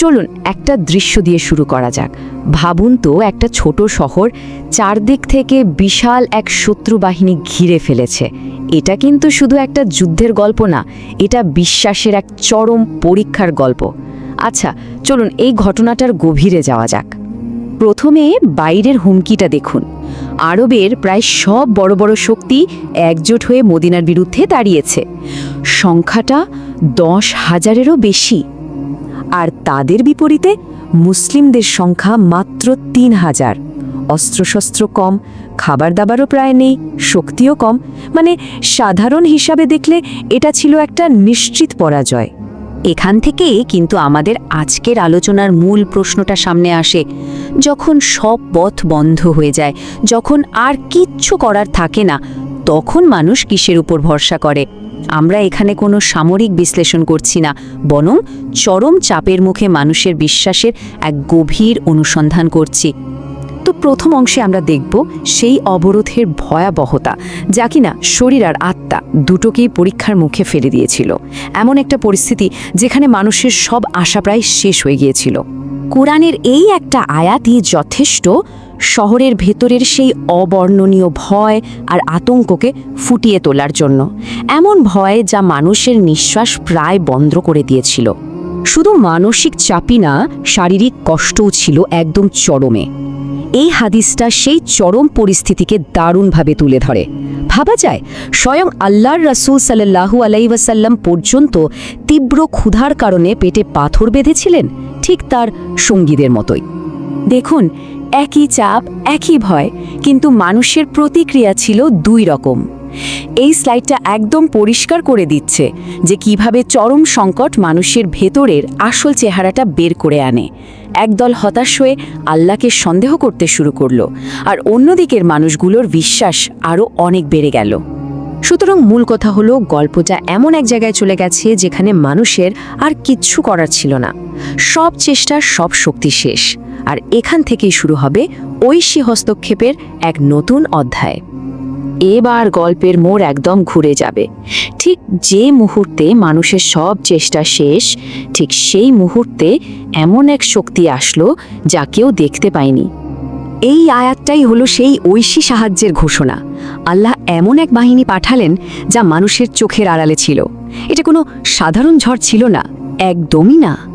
চলুন একটা দৃশ্য দিয়ে শুরু করা যাক। ভাবুন তো, একটা ছোট শহর চারদিক থেকে বিশাল এক শত্রু বাহিনী ঘিরে ফেলেছে। এটা কিন্তু শুধু একটা যুদ্ধের গল্প না, এটা বিশ্বাসের এক চরম পরীক্ষার গল্প। আচ্ছা চলুন এই ঘটনাটার গভীরে যাওয়া যাক। প্রথমে বাইরের হুমকিটা দেখুন। আরবের প্রায় সব বড় বড় শক্তি একজোট হয়ে মদিনার বিরুদ্ধে দাঁড়িয়েছে। সংখ্যাটা দশ হাজারেরও বেশি। আর তাদের বিপরীতে মুসলিমদের সংখ্যা মাত্র তিন হাজার। অস্ত্রশস্ত্র কম খাবার দাবারও প্রায় নেই, শক্তিও কম। মানে সাধারণ হিসাবে দেখলে এটা ছিল একটা নিশ্চিত পরাজয়। এখান থেকে কিন্তু আমাদের আজকের আলোচনার মূল প্রশ্নটা সামনে আসে। যখন সব পথ বন্ধ হয়ে যায়, যখন আর কিচ্ছু করার থাকে না, তখন মানুষ কিসের উপর ভরসা করে? আমরা এখানে কোনো সামরিক বিশ্লেষণ করছি না, বরং চরম চাপের মুখে মানুষের বিশ্বাসের এক গভীর অনুসন্ধান করছি। তো প্রথম অংশে আমরা দেখব সেই অবরোধের ভয়াবহতা, যা কিনা শরীর আর আত্মা দুটোকেই পরীক্ষার মুখে ফেলে দিয়েছিল। এমন একটা পরিস্থিতি যেখানে মানুষের সব আশা প্রায় শেষ হয়ে গিয়েছিল। কোরআনের এই একটা আয়াতই যথেষ্ট শহরের ভেতরের সেই অবর্ণনীয় ভয় আর আতঙ্ককে ফুটিয়ে তোলার জন্য। এমন ভয় যা মানুষের নিঃশ্বাস প্রায় বন্ধ করে দিয়েছিল। শুধু মানসিক চাপই না, শারীরিক কষ্টও ছিল একদম চরমে। এই হাদিসটা সেই চরম পরিস্থিতিকে দারুণভাবে তুলে ধরে। ভাবা যায়, স্বয়ং আল্লাহর রাসূল সাল্লাল্লাহু আলাইসাল্লাম পর্যন্ত তীব্র ক্ষুধার কারণে পেটে পাথর বেঁধেছিলেন, ঠিক তার সঙ্গীদের মতোই। দেখুন একই চাপ, একই ভয়, কিন্তু মানুষের প্রতিক্রিয়া ছিল দুই রকম। এই স্লাইডটা একদম পরিষ্কার করে দিচ্ছে যে কীভাবে চরম সংকট মানুষের ভেতরের আসল চেহারাটা বের করে আনে। একদল হতাশ হয়ে আল্লাহকে সন্দেহ করতে শুরু করল, আর অন্যদিকের মানুষগুলোর বিশ্বাস আরও অনেক বেড়ে গেল। সুতরাং মূল কথা হলো, গল্পটা এমন এক জায়গায় চলে গেছে যেখানে মানুষের আর কিচ্ছু করার ছিল না। সব চেষ্টা, সব শক্তি শেষ। আর এখান থেকেই শুরু হবে ঐশী হস্তক্ষেপের এক নতুন অধ্যায়। এবার গল্পের মোড় একদম ঘুরে যাবে। ঠিক যে মুহূর্তে মানুষের সব চেষ্টা শেষ, ঠিক সেই মুহূর্তে এমন এক শক্তি আসলো যা কেউ দেখতে পায়নি। এই আয়াতটাই হলো সেই ঐশী সাহায্যের ঘোষণা। আল্লাহ এমন এক বাহিনী পাঠালেন যা মানুষের চোখের আড়ালে ছিল। এটা কোনো সাধারণ ঝড় ছিল না, একদমই না।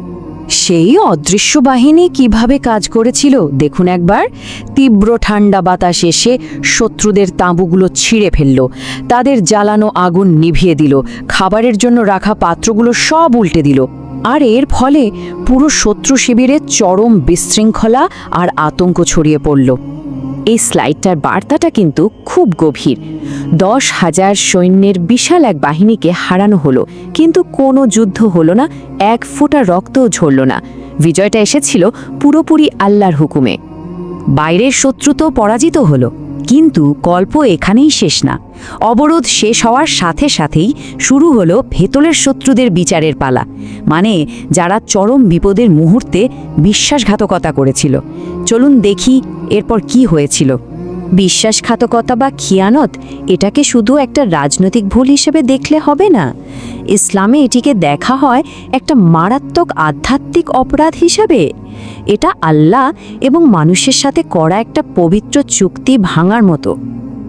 সেই অদৃশ্য বাহিনী কীভাবে কাজ করেছিল? দেখুন একবার। তীব্র ঠান্ডা বাতাস এসে শত্রুদের তাঁবুগুলো ছিঁড়ে ফেলল। তাদের জ্বালানো আগুন নিভিয়ে দিল। খাবারের জন্য রাখা পাত্রগুলো সব উল্টে দিল। আর এর ফলে পুরো শত্রু শিবিরে চরম বিশৃঙ্খলা আর আতঙ্ক ছড়িয়ে পড়ল। এই স্লাইডটার বার্তাটা কিন্তু খুব গভীর। দশ হাজার সৈন্যের বিশাল এক বাহিনীকে হারানো হলো, কিন্তু কোনো যুদ্ধ হলো না, এক ফোঁটা রক্তও ঝরল না। বিজয়টা এসেছিল পুরোপুরি আল্লাহর হুকুমে। বাইরের শত্রু তো পরাজিত হলো, কিন্তু গল্প এখানেই শেষ না। অবরোধ শেষ হওয়ার সাথে সাথেই শুরু হলো ভেতরের শত্রুদের বিচারের পালা। মানে যারা চরম বিপদের মুহূর্তে বিশ্বাসঘাতকতা করেছিল। চলুন দেখি এরপর কি হয়েছিল? বিশ্বাসঘাতকতা বা খিয়ানত, এটাকে শুধু একটা রাজনৈতিক ভুল হিসেবে দেখলে হবে না। ইসলামে এটিকে দেখা হয় একটা মারাত্মক আধ্যাত্মিক অপরাধ হিসাবে। এটা আল্লাহ এবং মানুষের সাথে করা একটা পবিত্র চুক্তি ভাঙার মতো।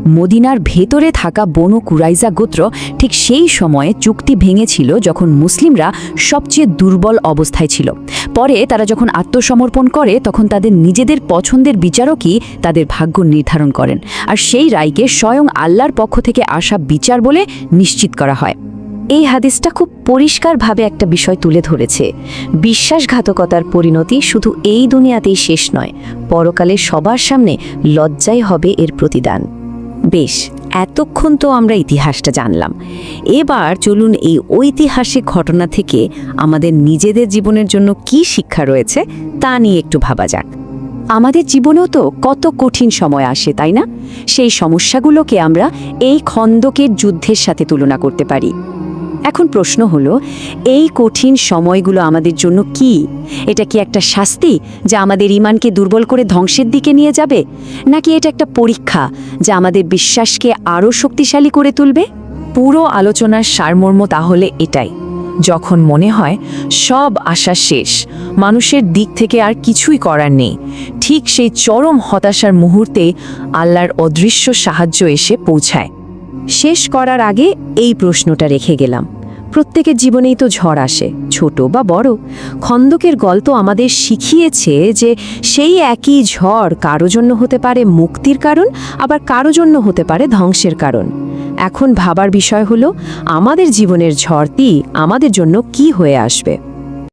মদিনার ভেতরে থাকা বনু কুরাইজা গোত্র ঠিক সেই সময়ে চুক্তি ভেঙেছিল যখন মুসলিমরা সবচেয়ে দুর্বল অবস্থায় ছিল। পরে তারা যখন আত্মসমর্পণ করে, তখন তাদের নিজেদের পছন্দের বিচারকই তাদের ভাগ্য নির্ধারণ করেন। আর সেই রায়কে স্বয়ং আল্লাহর পক্ষ থেকে আসা বিচার বলে নিশ্চিত করা হয়। এই হাদিসটা খুব পরিষ্কারভাবে একটা বিষয় তুলে ধরেছে। বিশ্বাসঘাতকতার পরিণতি শুধু এই দুনিয়াতেই শেষ নয়, পরকালে সবার সামনে লজ্জাই হবে এর প্রতিদান। বেশ এতক্ষণ তো আমরা ইতিহাসটা জানলাম। এবার চলুন এই ঐতিহাসিক ঘটনা থেকে আমাদের নিজেদের জীবনের জন্য কি শিক্ষা রয়েছে তা নিয়ে একটু ভাবা যাক। আমাদের জীবনেও তো কত কঠিন সময় আসে, তাই না? সেই সমস্যাগুলোকে আমরা এই খন্দকের যুদ্ধের সাথে তুলনা করতে পারি। এখন প্রশ্ন হলো, এই কঠিন সময়গুলো আমাদের জন্য কি? এটা কি একটা শাস্তি যা আমাদের ইমানকে দুর্বল করে ধ্বংসের দিকে নিয়ে যাবে? নাকি এটা একটা পরীক্ষা যা আমাদের বিশ্বাসকে আরও শক্তিশালী করে তুলবে? পুরো আলোচনার সারমর্ম তাহলে এটাই। যখন মনে হয় সব আশা শেষ, মানুষের দিক থেকে আর কিছুই করার নেই, ঠিক সেই চরম হতাশার মুহূর্তে আল্লাহর অদৃশ্য সাহায্য এসে পৌঁছায়। শেষ করার আগে এই প্রশ্নটা রেখে গেলাম। প্রত্যেকের জীবনেই তো ঝড় আসে, ছোট বা বড়। খন্দকের গল্প আমাদের শিখিয়েছে যে সেই একই ঝড় কারও জন্য হতে পারে মুক্তির কারণ, আবার কারও জন্য হতে পারে ধ্বংসের কারণ। এখন ভাবার বিষয় হলো, আমাদের জীবনের ঝড়টি আমাদের জন্য কি হয়ে আসবে?